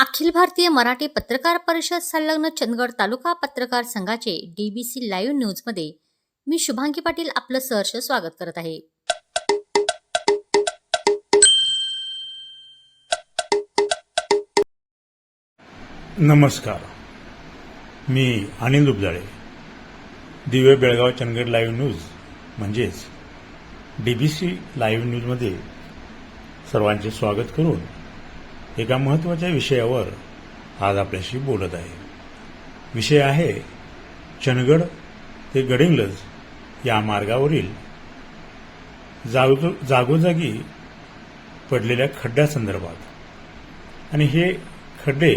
अखिल भारतीय मराठी पत्रकार परिषद संलग्न चंदगड तालुका पत्रकार संघाचे डीबीसी लाईव्ह न्यूजमध्ये मी शुभांगी पाटील आपलं सहर्ष स्वागत करत आहे. नमस्कार. मी अनिल उपजाळे दिव्य बेळगाव चंदगड लाईव्ह न्यूज म्हणजेच डीबीसी लाईव्ह न्यूजमध्ये सर्वांचे स्वागत करून एका महत्त्वाच्या विषयावर आज आपल्याशी बोलत आहे. विषय आहे चंदगड ते गडिंग्लज या मार्गावरील जागो जागोजागी पडलेल्या खड्ड्यासंदर्भात. आणि हे खड्डे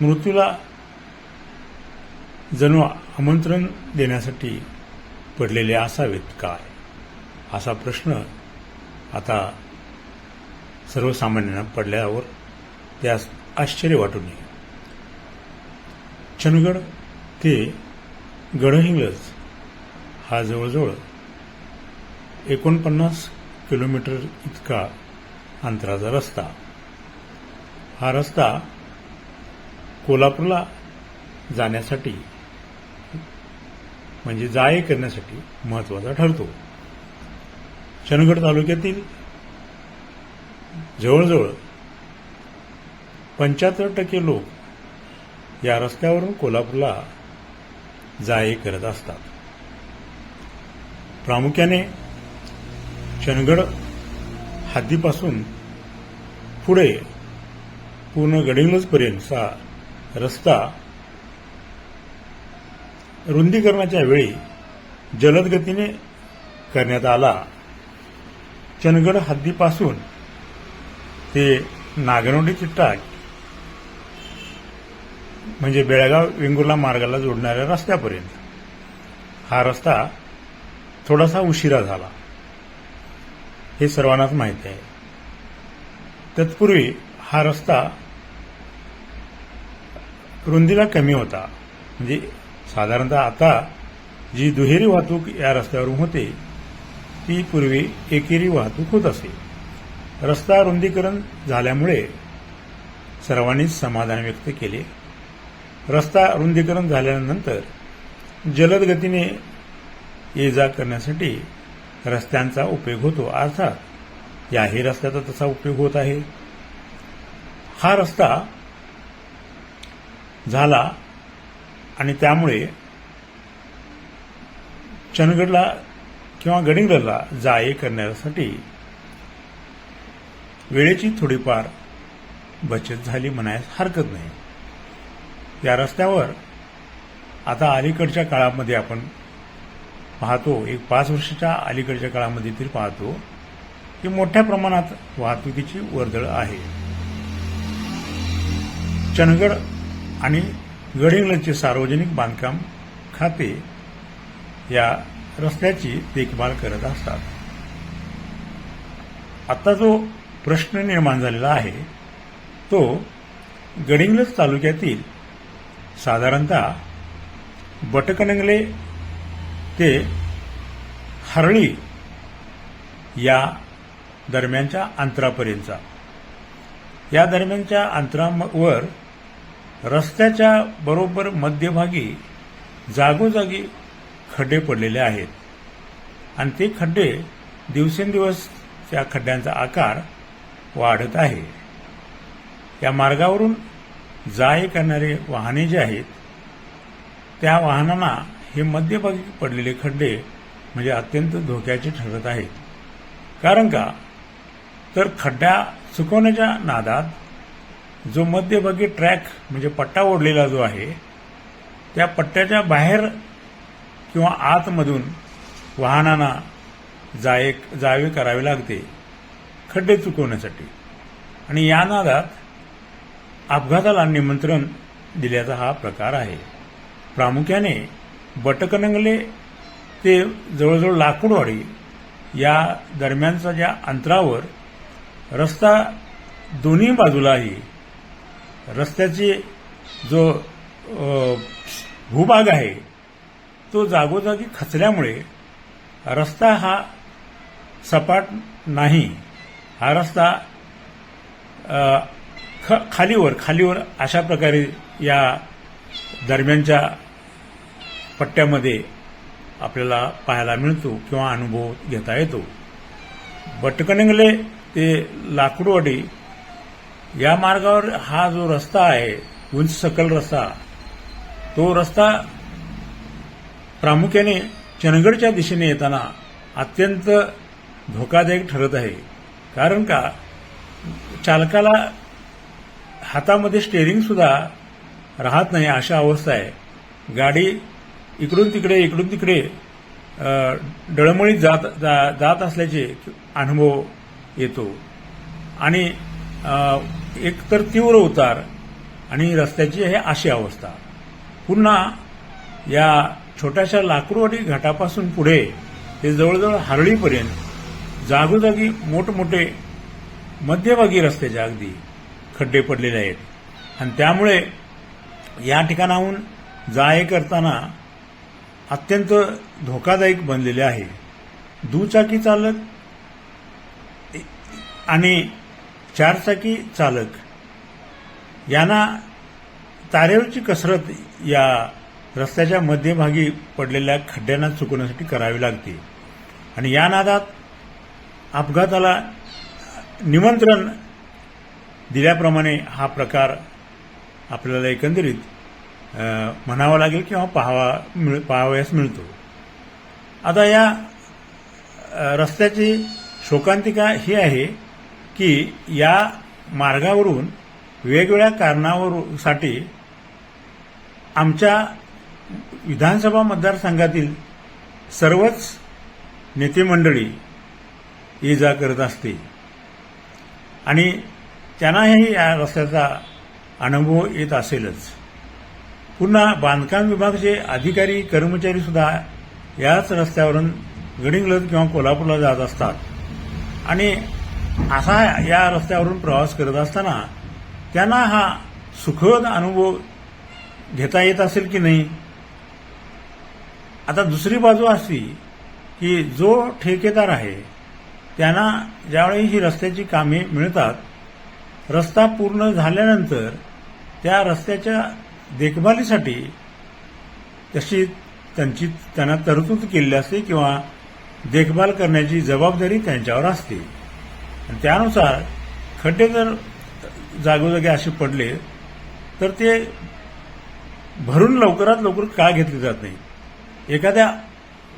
मृत्यूला जणू आमंत्रण देण्यासाठी पडलेले असावेत काय? असा प्रश्न आता सर्वसामान्यांना पडल्यावर त्यास आश्चर्य वाटू नये. चंदगड ते गडहिंग्लज हा जवळजवळ एकोणपन्नास किलोमीटर इतका अंतराचा रस्ता. हा रस्ता कोल्हापूरला जाण्यासाठी म्हणजे जा करण्यासाठी महत्त्वाचा ठरतो. चंदगड तालुक्यातील जवळजवळ पंच्याहत्तर टक्के लोक या रस्त्यावरून कोल्हापूरला जा करत असतात. प्रामुख्याने चंदगड हद्दीपासून पुढे पूर्ण गडिंगलजपर्यंतचा रस्ता रुंदीकरणाच्या वेळी जलद गतीने करण्यात आला. चंदगड हद्दीपासून ते नागनोडी चिट्टाक म्हणजे बेळगाव वेंगुर्ला मार्गाला जोडणाऱ्या रस्त्यापर्यंत. हा रस्ता थोडासा उशिरा झाला. हे सर्वांनाच माहिती आहे. तत्पूर्वी हा रस्ता रुंदीला कमी होता. म्हणजे साधारणतः आता जी दुहेरी वाहतूक या रस्त्यावरून होते ती पूर्वी एकेरी वाहतूक होत असे. रस्ता रुंदीकरण झाल्यामुळे सर्वांनीच समाधान व्यक्त केले. रस्ता रुंदीकरण झाल्यानंतर जलद गतीने ये जा करण्यासाठी रस्त्यांचा उपयोग होतो. अर्थात याही रस्त्याचा तसा उपयोग होत आहे. हा रस्ता झाला आणि त्यामुळे चंदगडला किंवा गडिंगलला जा ये करण्यासाठी वेळेची थोडीफार बचत झाली म्हणायला हरकत नाही. या रस्त्यावर आता अलीकडच्या काळामध्ये आपण पाहतो एक पाच वर्षाच्या अलीकडच्या काळामध्ये तरी पाहतो की मोठ्या प्रमाणात वाहतुकीची वर्दळ आहे. चंदगड आणि गडिंगलचे सार्वजनिक बांधकाम खाते या रस्त्याची देखभाल करत असतात. आता जो प्रश्न निर्माण झालेला आहे. तो गडिंग्लज तालुक्यातील साधारणतः बटकनंगले ते हरळी या दरम्यानच्या अंतरापर्यंतचा. या दरम्यानच्या अंतरावर रस्त्याच्या बरोबर मध्यभागी जागोजागी खड्डे पडलेले आहेत. आणि ते खड्डे दिवसेंदिवस त्या खड्ड्यांचा आकार वाढत आहे. या मार्गावरून जा करणारे वाहने जे आहेत त्या वाहनांना हे मध्यभागी पडलेले खड्डे म्हणजे अत्यंत धोक्याचे ठरत आहेत. कारण का? तर खड्डा चुकवण्याच्या नादात जो मध्यभागी ट्रॅक म्हणजे पट्टा ओढलेला जो आहे त्या पट्ट्याच्या बाहेर किंवा आतमधून वाहनांना जाये जावे करावे लागते. खड्डे चुकवण्यासाठी. आणि या नादात अपघाताला निमंत्रण दिल्याचा हा प्रकार आहे. प्रामुख्याने बटकनंगले ते जवळजवळ लाकूडवाडी या दरम्यानच्या ज्या अंतरावर रस्ता दोन्ही बाजूलाही रस्त्याची जो भूभाग आहे तो जागोजागी खचल्यामुळे रस्ता हा सपाट नाही. हा रस्ता ख खालीवर खालीवर अशा प्रकारे या दरम्यानच्या पट्ट्यामध्ये आपल्याला पाहायला मिळतो किंवा अनुभव घेता येतो. बटकणंगले ते लाकूडवाडी या मार्गावर हा जो रस्ता आहे उंच सकल रस्ता तो रस्ता प्रामुख्याने चंदगडच्या दिशेने येताना अत्यंत धोकादायक ठरत आहे. कारण का? चालकाला हातामध्ये स्टेअरिंग सुद्धा राहत नाही अशा अवस्था आहे. गाडी इकडून तिकडे इकडून तिकडे डळमळीत जात जा- जात असल्याचे अनुभव येतो. आणि एकतर तीव्र उतार आणि रस्त्याची हे अशी अवस्था. पुन्हा या छोट्याशा लाकूडवाडी घाटापासून पुढे ते जवळजवळ हरळीपर्यंत जागोजागी मोठमोठे मध्यभागी रस्त्याच्या अगदी खड्डे पडलेले आहेत. आणि त्यामुळे या ठिकाणाहून जा करताना अत्यंत धोकादायक बनलेले आहे. दुचाकी चालक आणि चारचाकी चालक यांना तारेवरची कसरत या रस्त्याच्या मध्यभागी पडलेल्या खड्ड्यांना चुकवण्यासाठी करावी लागते. आणि या नादात अपघाताला निमंत्रण दिल्याप्रमाणे हा प्रकार आपल्याला एकंदरीत म्हणावा लागेल किंवा पाहावा मिळ पाहावयास मिळतो. आता या रस्त्याची शोकांतिका ही आहे की या मार्गावरून वेगवेगळ्या कारणावरूसाठी आमच्या विधानसभा मतदारसंघातील सर्वच नेते मंडळी ये जा करत असते. आणि त्यांनाही या रस्त्याचा अनुभव येत असेलच. पुन्हा बांधकाम विभागाचे अधिकारी कर्मचारी सुद्धा याच रस्त्यावरून गडिंग्लज किंवा कोल्हापूरला जात असतात. आणि असा या रस्त्यावरून प्रवास करत असताना त्यांना हा सुखद अनुभव घेता येत असेल की नाही? आता दुसरी बाजू अशी की जो ठेकेदार आहे त्यांना ज्यावेळी ही रस्त्याची कामे मिळतात रस्ता पूर्ण झाल्यानंतर त्या रस्त्याच्या देखभालीसाठी तशी त्यांची त्यांना तरतूद केलेली असते किंवा देखभाल करण्याची जबाबदारी त्यांच्यावर असते. आणि त्यानुसार खड्डे जर जागोजागी असे पडले तर ते भरून लवकरात लवकर का घेतले जात नाही? एखाद्या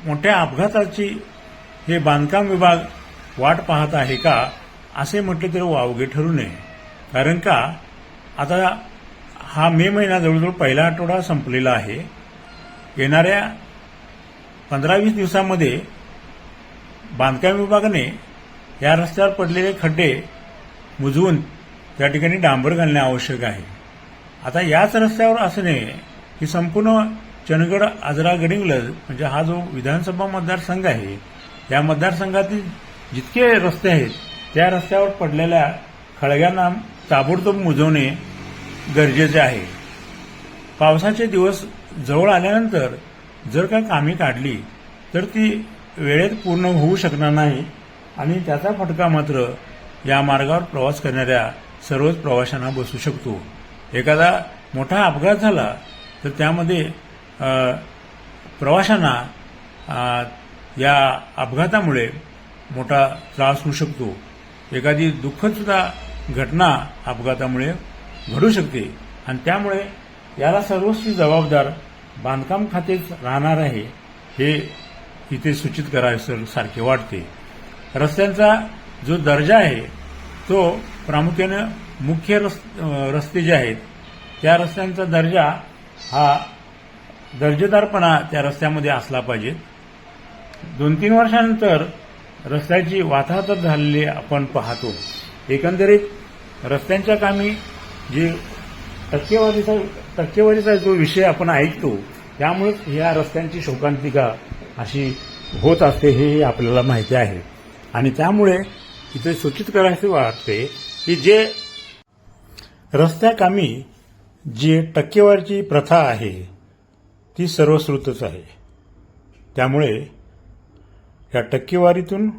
मोठ्या अपघाताची हे बांधकाम विभाग वाट पाहत आहे का? असे म्हटले तर वावगे ठरू नये. कारण का? आता हा मे महिना जवळजवळ पहिला आठवडा संपलेला आहे. येणाऱ्या पंधरा वीस दिवसामध्ये बांधकाम विभागाने या रस्त्यावर पडलेले खड्डे मुजवून त्या ठिकाणी डांबर घालणे आवश्यक आहे. आता याच रस्त्यावर असं नाही की संपूर्ण चंदगड आजरा गडिंग्लज म्हणजे हा जो विधानसभा मतदारसंघ आहे या मतदारसंघातील जितके रस्ते आहेत त्या रस्त्यावर पडलेल्या खळग्यांना ताबडतोब मुजवणे गरजेचे आहे. पावसाचे दिवस जवळ आल्यानंतर जर का कामे काढली तर ती वेळेत पूर्ण होऊ शकणार नाही आणि त्याचा फटका मात्र या मार्गावर प्रवास करणाऱ्या सर्वच प्रवाशांना बसू शकतो. एखादा मोठा अपघात झाला तर त्यामध्ये प्रवाशांना या अपघातामुळे मोठा त्रास होऊ शकतो. एखादी दुःखदसुद्धा घटना अपघातामुळे घडू शकते आणि त्यामुळे याला सर्वस्वी जबाबदार बांधकाम खातेच राहणार आहे हे इथे सूचित करावे सारखे वाटते. रस्त्यांचा जो दर्जा आहे तो प्रामुख्यानं मुख्य रस् रस्ते जे आहेत त्या रस्त्यांचा दर्जा हा दर्जेदारपणा त्या रस्त्यामध्ये असला पाहिजे. दोन तीन वर्षानंतर रस्त्याची वाताहतच झालेली आपण पाहतो. एकंदरीत रस्त्यांच्या कामी जे टक्केवारीचा टक्केवारीचा जो विषय आपण ऐकतो त्यामुळेच या रस्त्यांची शोकांतिका अशी होत असते हे आपल्याला माहिती आहे. आणि त्यामुळे इथे सूचित करायचे वाटते की जे रस्त्याकामी जी टक्केवारीची प्रथा आहे ती सर्वश्रुतच आहे. त्यामुळे या टक्केवारीतून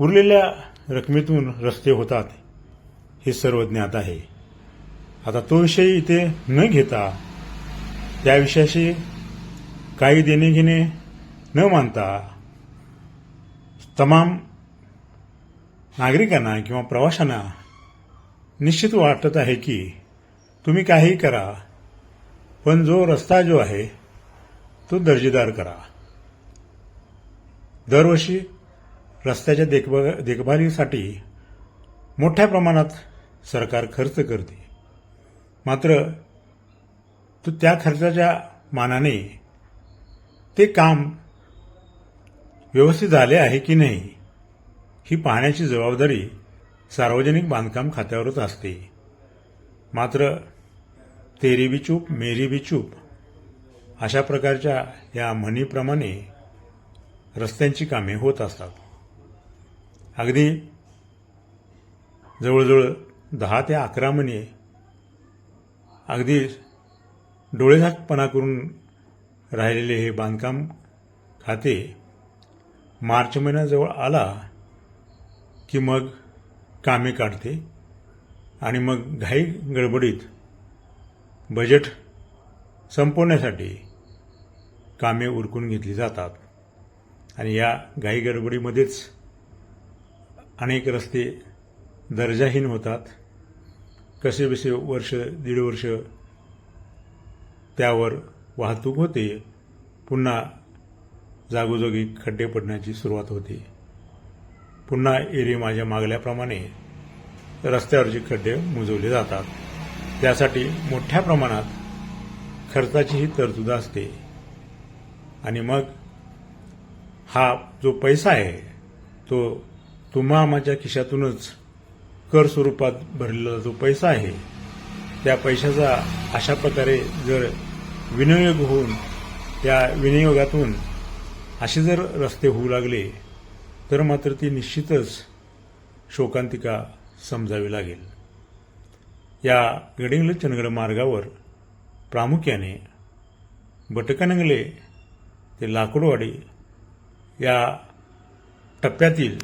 उरलेल्या रकमेतून रस्ते होतात हे सर्व ज्ञात आहे. आता तो विषय इथे न घेता त्या विषयाशी काही देणे घेणे न मानता तमाम नागरिकांना किंवा प्रवाशांना निश्चित वाटत आहे की तुम्ही काहीही करा पण जो रस्ता जो आहे तो दर्जेदार करा. दरवर्षी रस्त्याच्या देखभा देखभालीसाठी मोठ्या प्रमाणात सरकार खर्च करते. मात्र तो त्या खर्चाच्या मानाने ते काम व्यवस्थित झाले आहे की नाही ही पाहण्याची जबाबदारी सार्वजनिक बांधकाम खात्यावरच असते. मात्र तेरी बी चूप मेरी बी चूप अशा प्रकारच्या या म्हणीप्रमाणे रस्त्यांची कामे होत असतात. अगदी जवळजवळ दहा ते अकरा महिने अगदी डोळेझाकपणा करून राहिलेले हे बांधकाम खाते मार्च महिन्याजवळ आला की मग कामे काढते आणि मग घाई गडबडीत बजेट संपवण्यासाठी कामे उरकून घेतली जातात. आणि या घाई गडबडीमध्येच अनेक रस्ते दर्जाहीन होतात. कसे बसे वर्ष दीड वर्ष त्यावर वाहतूक होते पुन्हा जागोजागी खड्डे पडण्याची सुरुवात होते. पुन्हा एरी माझ्या मागल्याप्रमाणे रस्त्यावरचे खड्डे मुजवले जातात त्यासाठी मोठ्या प्रमाणात खर्चाचीही तरतूद असते. आणि मग हा जो पैसा आहे तो तुम्हा माझ्या खिशातूनच कर स्वरूपात भरलेला जो पैसा आहे त्या पैशाचा अशा प्रकारे जर विनियोग होऊन त्या विनियोगातून असे जर रस्ते होऊ लागले तर मात्र ती निश्चितच शोकांतिका समजावी लागेल. या गडिंगल चंदगड मार्गावर प्रामुख्याने बटकनंगले ते लाकूडवाडी या टप्प्यातील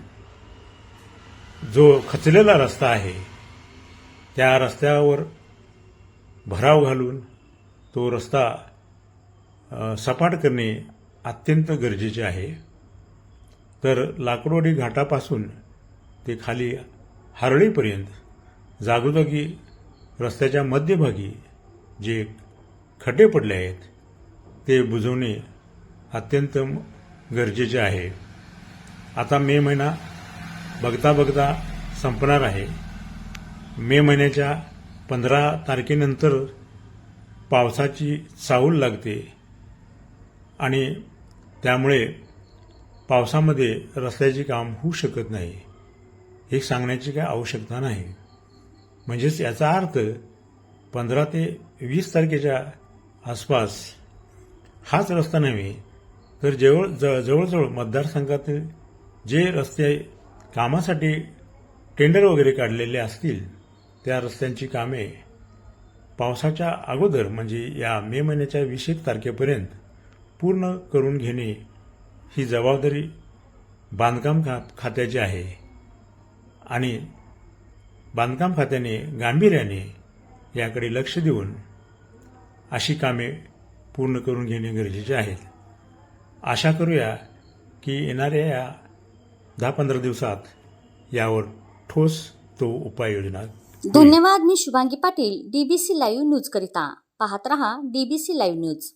जो खचलेला रस्ता आहे त्या रस्त्यावर भराव घालून तो रस्ता सपाट करणे अत्यंत गरजेचे आहे. तर लाकडोडी घाटापासून ते खाली हारळीपर्यंत जागोजागी रस्त्याच्या मध्यभागी जे खड्डे पडले आहेत ते बुजवणे अत्यंत गरजेचे आहे. आता मे महिना बघता बघता संपणार आहे. मे महिन्याच्या पंधरा तारखेनंतर पावसाची चाहूल लागते आणि त्यामुळे पावसामध्ये रस्त्याचे काम होऊ शकत नाही. हे सांगण्याची काय आवश्यकता नाही. म्हणजेच याचा अर्थ पंधरा ते वीस तारखेच्या आसपास हाच रस्ता नव्हे तर जवळ ज- जवळजवळ मतदारसंघातील जे रस्ते कामासाठी टेंडर वगैरे काढलेले असतील त्या रस्त्यांची कामे पावसाच्या अगोदर म्हणजे या मे महिन्याच्या वीस एक तारखेपर्यंत पूर्ण करून घेणे ही जबाबदारी बांधकाम खा खात्याची आहे. आणि बांधकाम खात्याने गांभीर्याने याकडे लक्ष देऊन अशी कामे पूर्ण करून घेणे गरजेचे आहेत आशा करूया की येणाऱ्या या दहा पंधरा दिवसात यावर ठोस तो उपाययोजना धन्यवाद मी Shubhangi Patil DBC live news करिता. पाहत रहा डीबीसी लाईव्ह न्यूज